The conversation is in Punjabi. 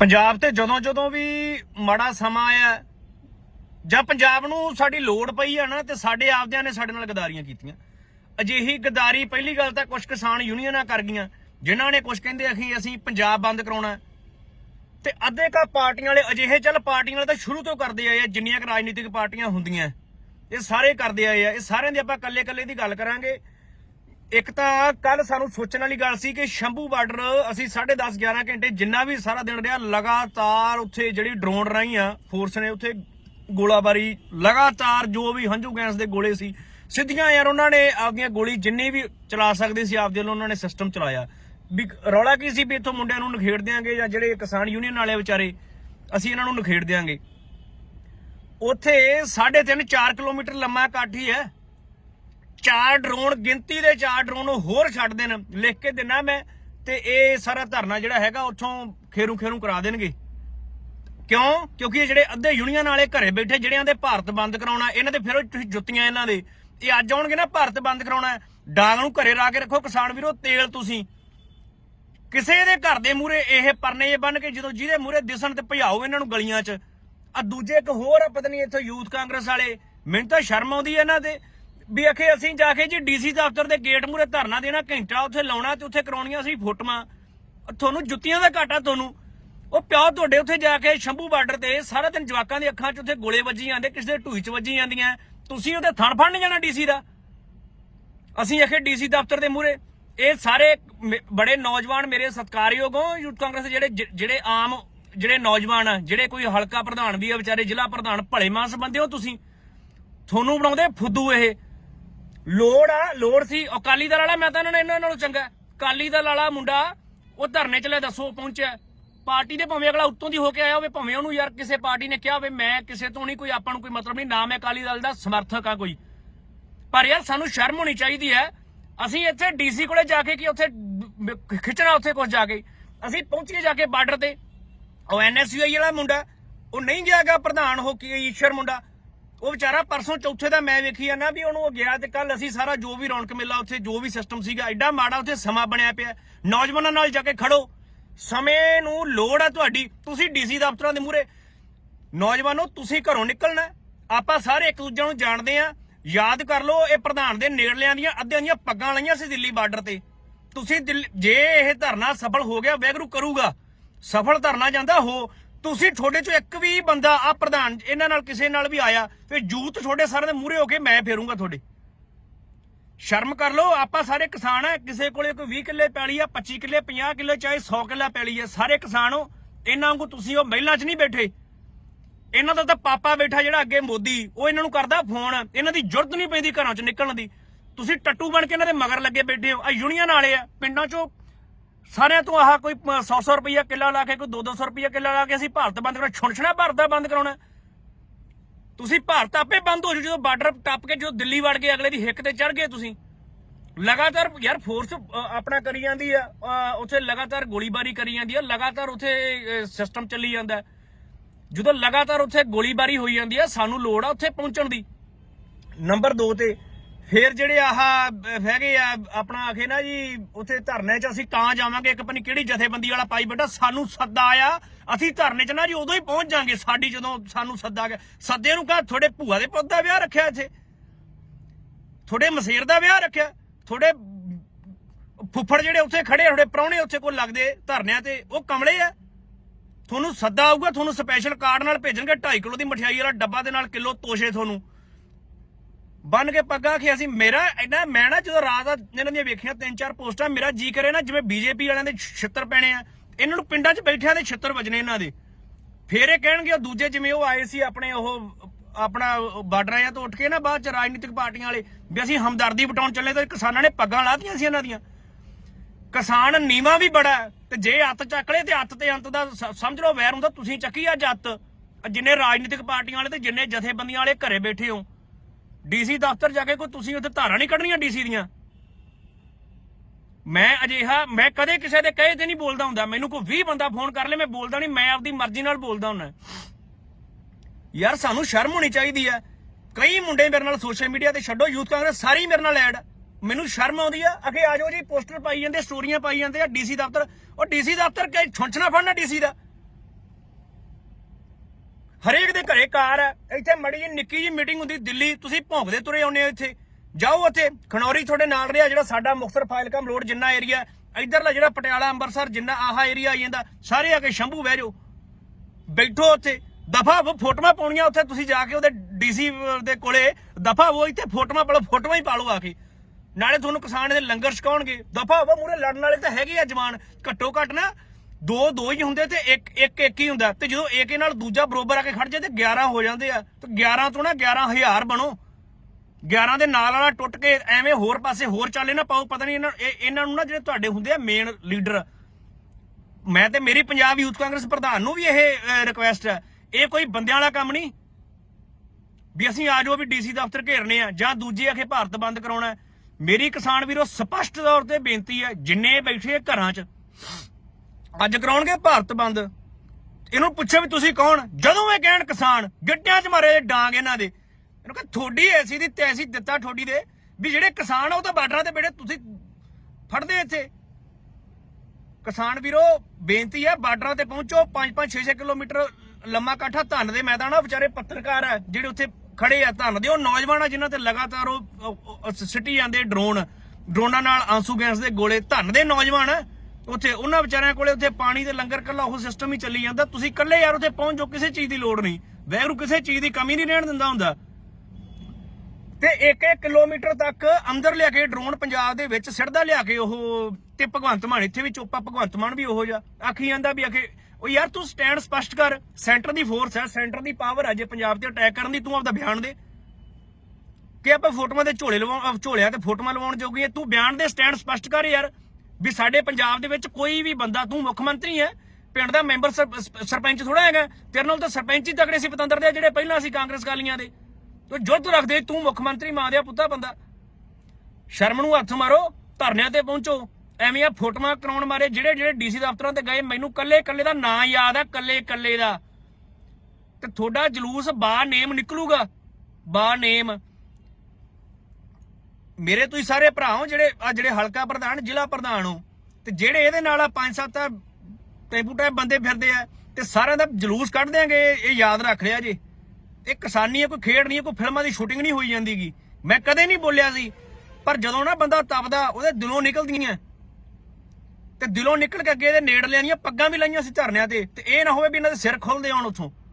ਪੰਜਾਬ ਤੇ ਜਦੋਂ ਜਦੋਂ ਵੀ ਮਾੜਾ ਸਮਾਂ ਆਇਆ ਜਾਂ ਪੰਜਾਬ ਨੂੰ ਸਾਡੀ ਲੋੜ ਪਈ ਆ ਨਾ, ਤੇ ਸਾਡੇ ਆਪਦਿਆਂ ਨੇ ਸਾਡੇ ਨਾਲ ਗਦਾਰੀਆਂ ਕੀਤੀਆਂ। ਅਜਿਹੀ ਗਦਾਰੀ ਪਹਿਲੀ ਗੱਲ ਤਾਂ ਕੁਝ ਕਿਸਾਨ ਯੂਨੀਅਨਾਂ ਕਰ ਗਈਆਂ, ਜਿਨ੍ਹਾਂ ਨੇ ਕੁਝ ਕਹਿੰਦੇ ਅਸੀਂ ਅਸੀਂ ਪੰਜਾਬ ਬੰਦ ਕਰਾਉਣਾ ਹੈ। ਤੇ ਅੱਧੇ ਕਾ ਪਾਰਟੀਆਂ ਵਾਲੇ ਅਜਿਹੇ ਚੱਲ ਪਾਰਟੀਆਂ ਵਾਲੇ ਤਾਂ ਸ਼ੁਰੂ ਤੋਂ ਕਰਦੇ ਆਏ ਆ, ਜਿੰਨੀਆਂ ਕਿ ਰਾਜਨੀਤਿਕ ਪਾਰਟੀਆਂ ਹੁੰਦੀਆਂ, ਇਹ ਸਾਰੇ ਕਰਦੇ ਆਏ ਆ। ਇਹ ਸਾਰਿਆਂ ਦੀ ਆਪਾਂ ਕੱਲੇ-ਕੱਲੇ ਦੀ ਗੱਲ ਕਰਾਂਗੇ। ਇੱਕ ਤਾਂ ਕੱਲ ਸਾਨੂੰ ਸੋਚਣ ਵਾਲੀ ਗੱਲ ਸੀ ਕਿ ਸ਼ੰਭੂ ਬਾਰਡਰ ਅਸੀਂ 10:30 11 ਘੰਟੇ ਜਿੰਨਾ ਵੀ ਸਾਰਾ ਦਿਨ ਰਿਹਾ, ਲਗਾਤਾਰ ਉੱਥੇ ਜਿਹੜੀ ਡਰੋਨ ਰਾਹੀਂ ਆ ਫੋਰਸ ਨੇ ਉੱਥੇ ਗੋਲਾਬਾਰੀ, ਲਗਾਤਾਰ ਜੋ ਵੀ ਹੰਝੂ ਗੈਸ ਦੇ ਗੋਲੇ ਸੀ, ਸਿੱਧੀਆਂ ਯਾਰ ਉਹਨਾਂ ਨੇ ਆਪਦੀਆਂ ਗੋਲੀ ਜਿੰਨੀ ਵੀ ਚਲਾ ਸਕਦੇ ਸੀ, ਆਪਦੇ ਵੱਲੋਂ ਉਹਨਾਂ ਨੇ ਸਿਸਟਮ ਚਲਾਇਆ। ਵੀ ਰੌਲਾ ਕੀ ਸੀ ਵੀ ਇੱਥੋਂ ਮੁੰਡਿਆਂ ਨੂੰ ਨਖੇੜ ਦਿਆਂਗੇ ਜਾਂ ਜਿਹੜੇ ਕਿਸਾਨ ਯੂਨੀਅਨ ਵਾਲੇ ਵਿਚਾਰੇ, ਅਸੀਂ ਇਹਨਾਂ ਨੂੰ ਨਖੇੜ ਦਿਆਂਗੇ। ਉੱਥੇ 3.5 4 ਕਿਲੋਮੀਟਰ ਲੰਮਾ ਕਾਠੀ ਹੈ। ਚਾਰ ਡਰੋਨ ਗਿਣਤੀ ਦੇ ਚਾਰ ਡਰੋਨ ਉਹ ਹੋਰ ਛੱਡ ਦੇਣ ਲਿਖ ਕੇ ਦਿਨਾ ਮੈਂ ਤੇ ਇਹ ਸਾਰਾ ਧਰਨਾ ਜਿਹੜਾ ਹੈਗਾ ਉੱਥੋਂ ਖੇਰੂ ਖੇਰੂ ਕਰਾ ਦੇਣਗੇ। ਕਿਉਂ? ਕਿਉਂਕਿ ਇਹ ਜਿਹੜੇ ਅੱਧੇ ਯੂਨੀਅਨ ਵਾਲੇ ਘਰੇ ਬੈਠੇ ਜਿਹੜਿਆਂ ਦੇ ਭਾਰਤ ਬੰਦ ਕਰਾਉਣਾ ਇਹਨਾਂ ਦੇ ਫਿਰ ਤੁਸੀਂ ਜੁੱਤੀਆਂ ਇਹਨਾਂ ਦੇ। ਇਹ ਅੱਜ ਆਉਣਗੇ ਨਾ ਭਾਰਤ ਬੰਦ ਕਰਾਉਣਾ ਹੈ, ਡਾਂਗ ਨੂੰ ਘਰੇ ਰਾ ਕੇ ਰੱਖੋ ਕਿਸਾਨ ਵੀਰੋ ਤੇਲ ਤੁਸੀਂ। ਕਿਸੇ ਦੇ ਘਰ ਦੇ ਮੂਰੇ ਇਹ ਪਰਨੇ ਇਹ ਕੇ ਜਦੋਂ ਜਿਹਦੇ ਮੂਰੇ ਦਿਸਣ ਤੇ ਭਜਾਓ ਇਹਨਾਂ ਨੂੰ ਗਲੀਆਂ 'ਚ। ਆ ਦੂਜੇ ਇੱਕ ਹੋਰ ਆ ਪਤਾ ਨਹੀਂ ਇੱਥੋਂ ਯੂਥ ਕਾਂਗਰਸ ਵਾਲੇ ਮੈਨੂੰ ਤਾਂ ਸ਼ਰਮ ਆਉਂਦੀ ਹੈ ਇਹਨਾਂ ਦੇ। ਵੀ ਅਖੇ ਅਸੀਂ ਜਾ ਕੇ ਜੀ ਡੀਸੀ ਦਫ਼ਤਰ ਦੇ ਗੇਟ ਮੂਰੇ ਧਰਨਾ ਦੇਣਾ, ਘੰਟਾ ਉੱਥੇ ਲਾਉਣਾ ਤੇ ਉੱਥੇ ਕਰਾਉਣੀਆਂ ਸੀ ਫੋਟੋਆਂ। ਤੁਹਾਨੂੰ ਜੁੱਤੀਆਂ ਦਾ ਘਾਟਾ ਤੁਹਾਨੂੰ। ਉਹ ਪਿਓ ਤੁਹਾਡੇ ਉੱਥੇ ਜਾ ਕੇ ਸ਼ੰਭੂ ਬਾਰਡਰ ਤੇ ਸਾਰਾ ਦਿਨ ਜਵਾਕਾਂ ਦੀ ਅੱਖਾਂ 'ਚ ਉੱਥੇ ਗੋਲੇ ਵੱਜੀ ਜਾਂਦੇ, ਕਿਸੇ ਦੇ ਢੂਈ 'ਚ ਵੱਜੀ ਜਾਂਦੀਆਂ। ਤੁਸੀਂ ਉਹਦੇ ਥਣ ਫੜ ਨਹੀਂ ਜਾਣਾ ਡੀਸੀ ਦਾ। ਅਸੀਂ ਅਖੇ ਡੀਸੀ ਦਫ਼ਤਰ ਦੇ ਮੂਰੇ ਇਹ ਸਾਰੇ ਮੇ- ਬੜੇ ਨੌਜਵਾਨ ਮੇਰੇ ਸਤਿਕਾਰਯੋਗ ਹੋ, ਯੂਥ ਕਾਂਗਰਸ ਦੇ ਜਿਹੜੇ ਜਿਹੜੇ ਆਮ, ਜਿਹੜੇ ਨੌਜਵਾਨ ਆ ਜਿਹੜੇ ਕੋਈ ਹਲਕਾ ਪ੍ਰਧਾਨ ਵੀ ਆ ਵਿਚਾਰੇ, ਜ਼ਿਲ੍ਹਾ ਪ੍ਰਧਾਨ ਭਲੇ ਮਾਨਸ ਬੰਦੇ ਹੋ ਤੁਸੀਂ। ਤੁਹਾਨੂੰ ਬਣਾਉਂਦੇ ਫੁੱਦੂ ਇਹ। ਲੋੜ ਆ, ਲੋੜ ਸੀ। ਅਕਾਲੀ ਦਲ ਵਾਲਾ, ਮੈਂ ਤਾਂ ਇਹਨਾਂ ਨੇ ਇਹਨਾਂ ਨਾਲੋਂ ਚੰਗਾ। ਅਕਾਲੀ ਦਲ ਵਾਲਾ ਮੁੰਡਾ, ਉਹ ਧਰਨੇ ਚ ਲੈ ਦੱਸੋ ਪਹੁੰਚਿਆ। ਪਾਰਟੀ ਦੇ ਭਾਵੇਂ ਅਗਲਾ ਉੱਤੋਂ ਦੀ ਹੋ ਕੇ ਆਇਆ ਹੋਵੇ, ਭਾਵੇਂ ਉਹਨੂੰ ਯਾਰ ਕਿਸੇ ਪਾਰਟੀ ਨੇ ਕਿਹਾ ਹੋਵੇ, ਮੈਂ ਕਿਸੇ ਤੋਂ ਨਹੀਂ, ਕੋਈ ਆਪਾਂ ਨੂੰ ਕੋਈ ਮਤਲਬ ਨਹੀਂ, ਨਾ ਮੈਂ ਅਕਾਲੀ ਦਲ ਦਾ ਸਮਰਥਕ ਆ ਕੋਈ। ਪਰ ਯਾਰ, ਸਾਨੂੰ ਸ਼ਰਮ ਹੋਣੀ ਚਾਹੀਦੀ ਹੈ। ਅਸੀਂ ਇੱਥੇ ਡੀਸੀ ਕੋਲੇ ਜਾ ਕੇ ਕਿ ਉੱਥੇ ਖਿੱਚਣਾ ਉੱਥੇ ਕੁਝ ਜਾ ਕੇ। ਅਸੀਂ ਪਹੁੰਚੀਏ ਜਾ ਕੇ ਬਾਰਡਰ ਤੇ। ਉਹ ਐਨਐਸਯੂਆਈ ਵਾਲਾ ਮੁੰਡਾ, ਉਹ ਨਹੀਂ ਗਿਆਗਾ ਪ੍ਰਧਾਨ ਹੋ ਕੇ ਈਸ਼ਰ ਮੁੰਡਾ। ਉਹ ਵਿਚਾਰਾ ਪਰਸੋਂ ਚੌਥੇ ਦਾ ਮੈਂ ਵੇਖੀ ਆ ਨਾ ਵੀ ਉਹਨੂੰ ਉਹ ਗਿਆ ਤੇ ਕੱਲ ਅਸੀਂ ਸਾਰਾ ਜੋ ਵੀ ਰੌਣਕ ਮੇਲਾ ਉੱਥੇ, ਜੋ ਵੀ ਸਿਸਟਮ ਸੀਗਾ, ਐਡਾ ਮਾੜਾ ਉੱਥੇ ਸਮਾਂ ਬਣਿਆ ਪਿਆ। ਨੌਜਵਾਨਾਂ ਨਾਲ ਜਾ ਕੇ ਖੜੋ। ਸਮੇਂ ਨੂੰ ਲੋੜ ਆ ਤੁਹਾਡੀ। ਤੁਸੀਂ ਡੀਸੀ ਦਫ਼ਤਰਾਂ ਦੇ ਮੂਹਰੇ। ਨੌਜਵਾਨੋ, ਤੁਸੀਂ ਘਰੋਂ ਨਿਕਲਣਾ। ਆਪਾਂ ਸਾਰੇ ਇੱਕ ਦੂਜੇ ਨੂੰ ਜਾਣਦੇ ਆ। ਯਾਦ ਕਰ ਲਓ, ਇਹ ਪ੍ਰਧਾਨ ਦੇ ਨੇੜਲਿਆਂ ਦੀਆਂ, ਅੱਧਿਆਂ ਦੀਆਂ ਪੱਗਾਂ ਲਾਈਆਂ ਸੀ ਦਿੱਲੀ ਬਾਰਡਰ ਤੇ। ਤੁਸੀਂ ਜੇ ਇਹ ਧਰਨਾ ਸਫਲ ਹੋ ਗਿਆ, ਵੈਗਰੂ ਕਰੂਗਾ। ਸਫਲ ਧਰਨਾ ਜਾਂਦਾ ਹੋ ਤੁਸੀਂ ਤੁਹਾਡੇ ਚੋਂ ਇੱਕ ਵੀ ਬੰਦਾ ਆ ਪ੍ਰਧਾਨ ਇਹਨਾਂ ਨਾਲ ਕਿਸੇ ਨਾਲ ਵੀ ਆਇਆ, ਫਿਰ ਜੂਤ ਤੁਹਾਡੇ ਸਾਰਿਆਂ ਦੇ ਮੂਹਰੇ ਹੋ ਕੇ ਮੈਂ ਫੇਰੂੰਗਾ ਤੁਹਾਡੇ। ਸ਼ਰਮ ਕਰ ਲਓ, ਆਪਾਂ ਸਾਰੇ ਕਿਸਾਨ ਆ, ਕਿਸੇ ਕੋਲੇ ਕੋਈ 20 ਕਿੱਲੇ ਪੈਲੀ ਆ 25 ਕਿੱਲੇ 50 ਕਿੱਲੇ, ਚਾਹੇ 100 ਕਿੱਲਾ ਪੈਲੀ ਆ, ਸਾਰੇ ਕਿਸਾਨ ਹੋ, ਇਹਨਾਂ ਵਾਂਗੂ ਤੁਸੀਂ ਉਹ ਮਹਿਲਾਂ 'ਚ ਨਹੀਂ ਬੈਠੇ। ਇਹਨਾਂ ਦਾ ਤਾਂ ਪਾਪਾ ਬੈਠਾ ਜਿਹੜਾ ਅੱਗੇ ਮੋਦੀ, ਉਹ ਇਹਨਾਂ ਨੂੰ ਕਰਦਾ ਫੋਨ, ਇਹਨਾਂ ਦੀ ਜ਼ਰੂਰਤ ਨਹੀਂ ਪੈਂਦੀ ਘਰਾਂ 'ਚ ਨਿਕਲਣ ਦੀ। ਤੁਸੀਂ ਟੱਟੂ ਬਣ ਕੇ ਇਹਨਾਂ ਦੇ ਮਗਰ ਲੱਗੇ ਬੈਠੇ ਹੋ ਆ ਯੂਨੀਅਨ ਵਾਲੇ ਆ, ਪਿੰਡਾਂ 'ਚੋਂ ਸਾਰਿਆਂ ਤੋਂ ਆਹ ਕੋਈ 100-100 ਰੁਪਈਆ ਕਿੱਲਾ ਲਾ ਕੇ, ਕੋਈ 2-200 ਰੁਪਈਆ ਕਿੱਲਾ ਲਾ ਕੇ ਅਸੀਂ ਭਾਰਤ ਬੰਦ ਕਰਾਉਣਾ ਛੁਣਛਣਾ ਭਾਰਤ ਦਾ ਬੰਦ ਕਰਾਉਣਾ। ਤੁਸੀਂ ਭਾਰਤ ਆਪੇ ਬੰਦ ਹੋ ਜਾਊ ਜਦੋਂ ਬਾਰਡਰ ਟੱਪ ਕੇ ਜਦੋਂ ਦਿੱਲੀ ਵੜ ਕੇ ਅਗਲੇ ਦੀ ਹਿੱਕ ਤੇ ਚੜ ਗਏ ਤੁਸੀਂ। ਲਗਾਤਾਰ ਯਾਰ ਫੋਰਸ ਆਪਣਾ ਕਰੀ ਜਾਂਦੀ ਆ ਉੱਥੇ ਲਗਾਤਾਰ ਗੋਲੀਬਾਰੀ ਕਰੀ ਜਾਂਦੀ ਆ, ਲਗਾਤਾਰ ਉੱਥੇ ਸਿਸਟਮ ਚੱਲੀ ਜਾਂਦਾ ਜਦੋਂ ਲਗਾਤਾਰ ਉੱਥੇ ਗੋਲੀਬਾਰੀ ਹੋਈ ਜਾਂਦੀ ਆ, ਸਾਨੂੰ ਲੋੜ ਆ ਉੱਥੇ ਪਹੁੰਚਣ ਦੀ। ਨੰਬਰ 2 ਤੇ ਫਿਰ ਜਿਹੜੇ ਆਹ ਹੈਗੇ ਆ ਆਪਣਾ ਆਖੇ ਨਾ ਜੀ ਉੱਥੇ ਧਰਨੇ 'ਚ ਅਸੀਂ ਤਾਂ ਜਾਵਾਂਗੇ ਇੱਕ ਪਨੀ ਕਿਹੜੀ ਜਥੇਬੰਦੀ ਵਾਲਾ ਪਾਈ ਬੈਠਾ ਸਾਨੂੰ ਸੱਦਾ ਆਇਆ ਅਸੀਂ ਧਰਨੇ 'ਚ ਨਾ ਜੀ ਉਦੋਂ ਹੀ ਪਹੁੰਚ ਜਾਾਂਗੇ ਸਾਡੀ ਜਦੋਂ ਸਾਨੂੰ ਸੱਦਾ ਆ ਗਿਆ। ਸੱਦੇ ਨੂੰ ਕਹਾ ਤੁਹਾਡੇ ਭੂਆ ਦੇ ਪੁੱਤ ਦਾ ਵਿਆਹ ਰੱਖਿਆ ਇੱਥੇ। ਤੁਹਾਡੇ ਮਸੇਰ ਦਾ ਵਿਆਹ ਰੱਖਿਆ। ਤੁਹਾਡੇ ਫੁੱਫੜ ਜਿਹੜੇ ਉੱਥੇ ਖੜੇ ਆ, ਤੁਹਾਡੇ ਪ੍ਰਾਹੁਣੇ ਉੱਥੇ ਕੋਲ ਲੱਗਦੇ ਧਰਨਿਆਂ ਤੇ ਉਹ ਕਮਲੇ ਆ। ਤੁਹਾਨੂੰ ਸੱਦਾ ਆਊਗਾ ਤੁਹਾਨੂੰ ਸਪੈਸ਼ਲ ਕਾਰਡ ਨਾਲ ਭੇਜਣਗੇ 2.5 ਕਿਲੋ ਦੀ ਮਠਿਆਈ ਵਾਲਾ ਡੱਬਾ ਦੇ ਨਾਲ ਕਿਲੋ ਤੋਸ਼ੇ ਤੁਹਾਨੂੰ। ਬੰਨ ਕੇ ਪੱਗਾਂ ਕਿ ਅਸੀਂ ਮੇਰਾ ਇੰਨਾ, ਮੈਂ ਨਾ ਜਦੋਂ ਰਾਤ ਦਾ ਇਹਨਾਂ ਦੀਆਂ ਵੇਖੀਆਂ ਤਿੰਨ ਚਾਰ ਪੋਸਟਾਂ, ਮੇਰਾ ਜੀ ਕਰੇ ਨਾ ਜਿਵੇਂ ਬੀਜੇਪੀ ਵਾਲਿਆਂ ਦੇ ਛਿੱਤਰ ਪੈਣੇ ਆ। ਇਹਨਾਂ ਨੂੰ ਪਿੰਡਾਂ 'ਚ ਬੈਠਿਆਂ ਦੇ ਛਿੱਤਰ ਵੱਜਣੇ ਇਹਨਾਂ ਦੇ। ਫੇਰ ਇਹ ਕਹਿਣਗੇ ਉਹ ਦੂਜੇ ਜਿਵੇਂ ਉਹ ਆਏ ਸੀ ਆਪਣੇ ਉਹ, ਆਪਣਾ ਬਾਰਡਰਾਂ ਤੋਂ ਉੱਠ ਕੇ ਨਾ ਬਾਅਦ ਚ ਰਾਜਨੀਤਿਕ ਪਾਰਟੀਆਂ ਵਾਲੇ ਵੀ ਅਸੀਂ ਹਮਦਰਦੀ ਵਟਾਉਣ ਚੱਲੇ ਤਾਂ ਕਿਸਾਨਾਂ ਨੇ ਪੱਗਾਂ ਲਾਤੀਆਂ ਸੀ ਇਹਨਾਂ ਦੀਆਂ। ਕਿਸਾਨ ਨੀਵਾ ਵੀ ਬੜਾ ਤੇ ਜੇ ਅੱਤ ਚੱਕ ਲਏ ਤੇ ਅੱਤ ਤੇ ਅੰਤ ਦਾ ਸਮਝ ਲਓ ਵੈਰ ਹੁੰਦਾ, ਤੁਸੀਂ ਚੱਕੀ ਅੱਜ ਅੱਤ ਜਿੰਨੇ ਰਾਜਨੀਤਿਕ ਪਾਰਟੀਆਂ ਵਾਲੇ ਤੇ ਜਿੰਨੇ ਜਥੇਬੰਦੀਆਂ ਵਾਲੇ ਘਰੇ ਬੈਠੇ ਹੋ। ਡੀਸੀ ਦਫ਼ਤਰ ਜਾ ਕੇ ਕੋਈ ਤੁਸੀਂ ਉੱਥੇ ਧਾਰਾ ਨਹੀਂ ਕੱਢਣੀਆਂ ਡੀਸੀ ਦੀਆਂ? ਮੈਂ ਅਜਿਹਾ, ਮੈਂ ਕਦੇ ਕਿਸੇ ਦੇ ਕਹੇ ਤੇ ਨਹੀਂ ਬੋਲਦਾ ਹੁੰਦਾ। ਮੈਨੂੰ ਕੋਈ 20 ਬੰਦਾ ਫੋਨ ਕਰ ਲੇ, ਮੈਂ ਬੋਲਦਾ ਨਹੀਂ, ਮੈਂ ਆਪਦੀ ਮਰਜ਼ੀ ਨਾਲ ਬੋਲਦਾ ਹੁੰਦਾ। ਯਾਰ ਸਾਨੂੰ ਸ਼ਰਮ ਹੋਣੀ ਚਾਹੀਦੀ ਹੈ ਕਈ ਮੁੰਡੇ ਮੇਰੇ ਨਾਲ ਸੋਸ਼ਲ ਮੀਡੀਆ ਤੇ ਛੱਡੋ ਯੂਥ ਕਾਂਗਰਸ ਸਾਰੀ ਮੇਰੇ ਨਾਲ ਐਡ ਮੈਨੂੰ ਸ਼ਰਮ ਆਉਂਦੀ ਆ। ਅਗੇ ਆਜੋ ਜੀ ਪੋਸਟਰ ਪਾਈ ਜਾਂਦੇ ਸਟੋਰੀਆਂ ਪਾਈ ਜਾਂਦੇ ਆ ਡੀਸੀ ਦਫ਼ਤਰ। ਉਹ ਡੀਸੀ ਦਫ਼ਤਰ ਕਿ ਛੁੰਛਣਾ ਫੜਨਾ ਡੀਸੀ ਦਾ। ਹਰੇਕ ਦੇ ਘਰੇ ਕਾਰ ਹੈ। ਇੱਥੇ ਮੜੀ ਜੀ ਨਿੱਕੀ ਜੀ ਮੀਟਿੰਗ ਹੁੰਦੀ ਦਿੱਲੀ, ਤੁਸੀਂ ਭੌਂਕਦੇ ਤੁਰੇ ਆਉਂਦੇ ਹੋ ਇੱਥੇ। ਜਾਓ ਉੱਥੇ, ਖਨੌਰੀ ਤੁਹਾਡੇ ਨਾਲ ਰਿਹਾ ਜਿਹੜਾ ਸਾਡਾ ਮੁਕਤਸਰ ਫਾਈਲਕਮ ਰੋਡ ਜਿੰਨਾ ਏਰੀਆ ਇਧਰਲਾ ਜਿਹੜਾ ਪਟਿਆਲਾ, ਅੰਮ੍ਰਿਤਸਰ ਜਿੰਨਾ ਆਹਾ ਏਰੀਆ ਆਈ ਜਾਂਦਾ, ਸਾਰੇ ਆ ਕੇ ਸ਼ੰਭੂ ਬਹਿ ਜਾਓ। ਬੈਠੋ ਉੱਥੇ, ਦਫਾ ਉਹ ਫੋਟੋਆਂ ਪਾਉਣੀਆਂ ਉੱਥੇ, ਤੁਸੀਂ ਜਾ ਕੇ ਉਹਦੇ ਡੀਸੀ ਦੇ ਕੋਲੇ, ਦਫਾ ਉਹ ਇੱਥੇ ਫੋਟੋਆਂ ਪਾਲੋ ਫੋਟੋਆਂ ਹੀ ਪਾਲੋ ਆ ਕੇ। ਨਾਲੇ ਤੁਹਾਨੂੰ ਕਿਸਾਨ ਦੇ ਲੰਗਰ ਛਕਾਉਣਗੇ। ਦਫਾ ਉਹ ਮੂਰੇ ਲੜਨ ਵਾਲੇ ਤਾਂ ਹੈਗੇ ਆ ਜਵਾਨ, ਘੱਟੋ ਘੱਟ ਨਾ ਦੋ ਦੋ ਹੀ ਹੁੰਦੇ ਤੇ ਇੱਕ ਇੱਕ ਇੱਕ ਹੀ ਹੁੰਦਾ ਤੇ ਜਦੋਂ ਏਕੇ ਨਾਲ ਦੂਜਾ ਬਰੋਬਰ ਆ ਕੇ ਖੜ ਜਾਏ ਤੇ 11 ਹੋ ਜਾਂਦੇ ਆ। ਤੇ 11 ਤੋਂ ਨਾ 11000 ਬਣੋ। 11 ਦੇ ਨਾਲ ਵਾਲਾ ਟੁੱਟ ਕੇ ਐਵੇਂ ਹੋਰ ਪਾਸੇ ਹੋਰ ਚਾਲੇ ਨਾ ਪਾਓ, ਪਤਾ ਨਹੀਂ ਇਹਨਾਂ ਇਹਨਾਂ ਨੂੰ ਨਾ ਜਿਹੜੇ ਤੁਹਾਡੇ ਹੁੰਦੇ ਆ ਮੇਨ ਲੀਡਰ ਮੈਂ ਤੇ ਮੇਰੀ ਪੰਜਾਬ ਯੂਥ ਕਾਂਗਰਸ ਪ੍ਰਧਾਨ ਨੂੰ ਵੀ ਇਹ ਰਿਕੁਐਸਟ ਹੈ ਇਹ ਕੋਈ ਬੰਦਿਆਂ ਵਾਲਾ ਕੰਮ ਨਹੀਂ। ਵੀ ਅਸੀਂ ਆ ਜਾਓ ਵੀ ਡੀਸੀ ਦਫ਼ਤਰ ਘੇਰਨੇ ਆ, ਜਾਂ ਦੂਜੇ ਆਖੇ ਭਾਰਤ ਬੰਦ ਕਰਾਉਣਾ। ਮੇਰੀ ਕਿਸਾਨ ਵੀਰੋ ਸਪਸ਼ਟ ਤੌਰ ਤੇ ਬੇਨਤੀ ਹੈ ਜਿੰਨੇ ਬੈਠੇ ਘਰਾਂ 'ਚ ਅੱਜ ਕਰਾਉਣਗੇ ਭਾਰਤ ਬੰਦ। ਇਹਨੂੰ ਪੁੱਛੋ ਵੀ ਤੁਸੀਂ ਕੌਣ? ਜਦੋਂ ਇਹ ਕਹਿਣ ਕਿਸਾਨ, ਗਿੱਟਿਆਂ 'ਚ ਮਾਰੇ ਡਾਂਗ ਇਹਨਾਂ ਦੇ। ਇਹਨੂੰ ਕਹ ਥੋੜੀ ਐਸੀ ਦੀ ਤੈਸੀ ਦਿੱਤਾ ਠੋਡੀ ਦੇ। ਵੀ ਜਿਹੜੇ ਕਿਸਾਨ ਆ, ਉਹ ਤਾਂ ਬਾਰਡਰਾਂ ਤੇ ਬੈਠੇ ਤੁਸੀਂ ਫੜਦੇ ਇੱਥੇ। ਕਿਸਾਨ ਵੀਰੋ, ਬੇਨਤੀ ਹੈ, ਬਾਰਡਰਾਂ ਤੇ ਪਹੁੰਚੋ। 5-5 6-6 ਕਿਲੋਮੀਟਰ ਲੰਮਾ ਕਾਠਾ ਧੰਨ ਦੇ ਮੈਦਾਨ ਆ। ਵਿਚਾਰੇ ਪੱਤਰਕਾਰ ਆ, ਜਿਹੜੇ ਉੱਥੇ ਖੜੇ ਆ ਧੰਨ ਦੇ। ਉਹ ਨੌਜਵਾਨ ਆ ਜਿਨ੍ਹਾਂ ਤੇ ਲਗਾਤਾਰ ਉਹ ਉਹ ਸਿੱਟੀ ਜਾਂਦੇ ਡਰੋਨ। ਡਰੋਨਾਂ ਨਾਲ ਆਂਸੂ ਗੈਸ ਦੇ ਗੋਲੇ। ਧੰਨ ਦੇ ਨੌਜਵਾਨ ਆ। ਉੱਥੇ ਉਹਨਾਂ ਵਿਚਾਰਿਆਂ ਕੋਲੇ ਉੱਥੇ ਪਾਣੀ ਤੇ ਲੰਗਰ ਕੱਲਾ ਉਹ ਸਿਸਟਮ ਹੀ ਚੱਲੀ ਜਾਂਦਾ। ਤੁਸੀਂ ਇਕੱਲੇ ਯਾਰ ਉੱਥੇ ਪਹੁੰਚ ਜਾਓ, ਕਿਸੇ ਚੀਜ਼ ਦੀ ਲੋੜ ਨਹੀਂ। ਵੈਰੂ ਕਿਸੇ ਚੀਜ਼ ਦੀ ਕਮੀ ਨਹੀਂ ਰਹਿਣ ਦਿੰਦਾ ਹੁੰਦਾ। ਤੇ 1-1 ਕਿਲੋਮੀਟਰ ਤੱਕ ਅੰਦਰ ਲਿਆ ਕੇ ਡਰੋਨ ਪੰਜਾਬ ਦੇ ਵਿੱਚ ਸਿੱਟਦਾ ਲਿਆ ਕੇ ਉਹ ਤੇ ਭਗਵੰਤ ਮਾਨ, ਇੱਥੇ ਵੀ ਚੋਪਾ ਭਗਵੰਤ ਮਾਨ ਵੀ ਉਹੋ ਜਿਹਾ। ਆਖੀ ਜਾਂਦਾ ਵੀ ਆਖੇ ਉਹ ਯਾਰ ਤੂੰ ਸਟੈਂਡ ਸਪਸ਼ਟ ਕਰ ਸੈਂਟਰ ਦੀ ਫੋਰਸ ਹੈ ਸੈਂਟਰ ਦੀ ਪਾਵਰ ਹੈ ਜੇ ਪੰਜਾਬ ਤੇ ਅਟੈਕ ਕਰਨ ਦੀ ਤੂੰ ਆਪਦਾ ਬਿਆਨ ਦੇ। ਕਿ ਆਪਾਂ ਫੋਟੋਆਂ ਦੇ ਝੋਲੇ ਲਵਾ ਝੋਲਿਆਂ ਤੇ ਫੋਟੋਆਂ ਲਵਾਉਣ ਜੋਗੀ ਤੂੰ ਬਿਆਨ ਦੇ ਸਟੈਂਡ ਸਪਸ਼ਟ ਕਰ ਯਾਰ। ਵੀ ਸਾਡੇ ਪੰਜਾਬ ਦੇ ਵਿੱਚ ਕੋਈ ਵੀ ਬੰਦਾ, ਤੂੰ ਮੁੱਖ ਮੰਤਰੀ ਹੈ, ਪਿੰਡ ਦਾ ਮੈਂਬਰ ਸਰ- ਸਰਪੰਚ ਥੋੜਾ ਹੈਗਾ, ਤੇਰੇ ਨਾਲ ਤਾਂ ਸਰਪੰਚ ਹੀ ਤਕੜੇ ਸੀ, ਪਤੰਦਰ ਦੇ ਜਿਹੜੇ ਪਹਿਲਾਂ ਸੀ ਕਾਂਗਰਸ ਕਾਲੀਆਂ ਦੇ। ਤੂੰ ਜੁੱਧ ਰੱਖਦੇ, ਤੂੰ ਮੁੱਖ ਮੰਤਰੀ, ਮਾਂ ਦੇ ਪੁੱਤਾ, ਬੰਦਾ। ਸ਼ਰਮ ਨੂੰ ਹੱਥ ਮਾਰੋ, ਧਰਨਿਆਂ ਤੇ ਪਹੁੰਚੋ। ਐਵੇਂ ਆ ਫੋਟੋਆਂ ਕਰਾਉਣ ਮਾਰੇ, ਜਿਹੜੇ ਜਿਹੜੇ ਡੀਸੀ ਦਫ਼ਤਰਾਂ ਤੇ ਗਏ, ਮੈਨੂੰ ਕੱਲੇ ਕੱਲੇ ਦਾ ਨਾਂ ਯਾਦ ਆ, ਕੱਲੇ ਕੱਲੇ ਦਾ। ਤੇ ਤੁਹਾਡਾ ਜਲੂਸ ਬਾ ਨੇਮ ਨਿਕਲੂਗਾ। ਬਾ ਨੇਮ। ਮੇਰੇ ਤੁਸੀਂ ਸਾਰੇ ਭਰਾ ਹੋ ਜਿਹੜੇ ਆ ਜਿਹੜੇ ਹਲਕਾ ਪ੍ਰਧਾਨ, ਜ਼ਿਲ੍ਹਾ ਪ੍ਰਧਾਨ ਹੋ। ਤੇ ਜਿਹੜੇ ਇਹਦੇ ਨਾਲ ਆ ਪੰਜ ਸੱਤ ਟੈਂਪੂ ਟੈਪ ਬੰਦੇ ਫਿਰਦੇ ਆ, ਤੇ ਸਾਰਿਆਂ ਦਾ ਜਲੂਸ ਕੱਢ ਦਿਆਂਗੇ, ਇਹ ਯਾਦ ਰੱਖ ਲਿਆ ਜੀ। ਇਹ ਕਿਸਾਨੀ ਹੈ ਕੋਈ ਖੇਡ ਨਹੀਂ ਹੈ ਕੋਈ ਫਿਲਮਾਂ ਦੀ ਸ਼ੂਟਿੰਗ ਨਹੀਂ ਹੋਈ ਜਾਂਦੀਗੀ। ਮੈਂ ਕਦੇ ਨਹੀਂ ਬੋਲਿਆ ਸੀ, ਪਰ ਜਦੋਂ ਨਾ ਬੰਦਾ ਤਪਦਾ, ਉਹਦੇ ਦਿਲੋਂ ਨਿਕਲਦੀਆਂ। ਤੇ ਦਿਲੋਂ ਨਿਕਲ ਕੇ ਅੱਗੇ ਇਹਦੇ ਨੇੜਲਿਆਂ ਦੀਆਂ ਪੱਗਾਂ ਵੀ ਲਾਈਆਂ ਸੀ ਧਰਨਿਆਂ ਤੇ ਤੇ ਇਹ ਨਾ ਹੋਵੇ ਵੀ ਇਹਨਾਂ ਦੇ ਸਿਰ ਖੁੱਲਦੇ ਆਉਣ ਉੱਥੋਂ।